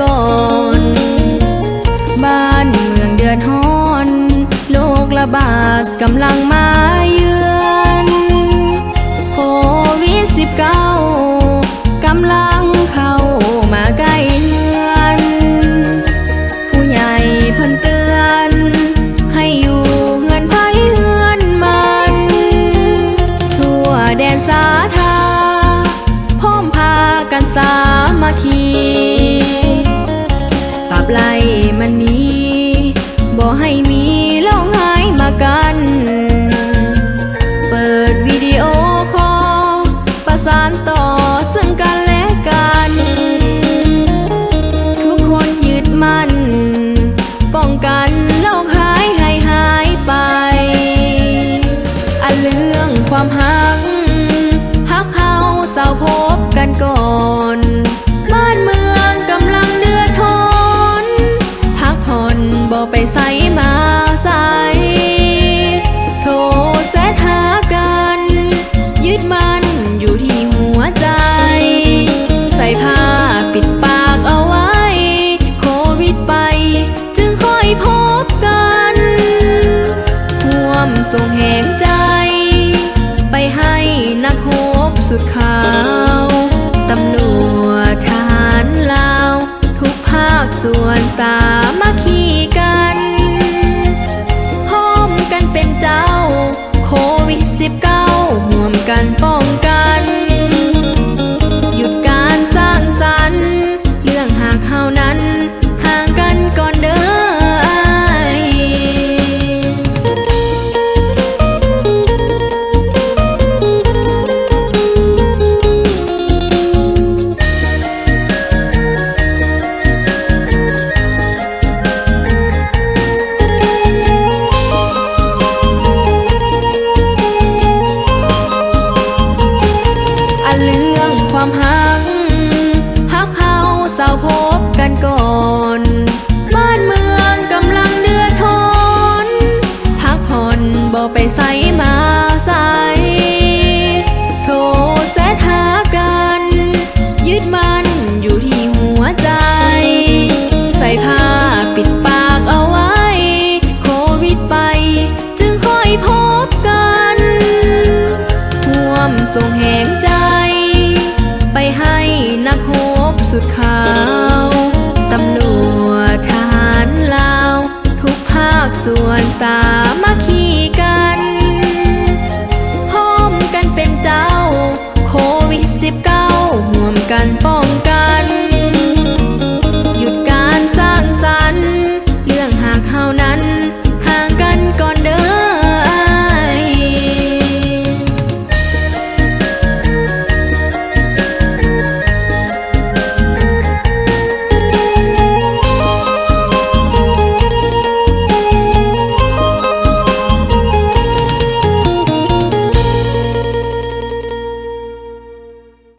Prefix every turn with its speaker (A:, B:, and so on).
A: ก่อน บ้านเมืองเดือดฮ้อน โลกระบาดกำลังมาเยือน ความหักหักเฮาเศร้าพบกันก่อน บ้านเมืองกำลังเดือดทนพักผ่อนบ่ไปใส่มาใส่โทแสหากัน ยึดมันอยู่ที่หัวใจ ใส่ผ้าปิดปากเอาไว้ โควิดไป จึงค่อยพบกันห่วมส่งแหงใจ come ไปใส่มาใส่โทรแสหากัน ยึดมันอยู่ที่หัวใจ ใส่ผ้าปิดปากเอาไว้ โควิดไป จึงค่อยพบกันห่วมส่งแหงใจ ไปให้นักโหบสุดขาวตำรวจทหารลาว ทุกภาคส่วนสา and bone.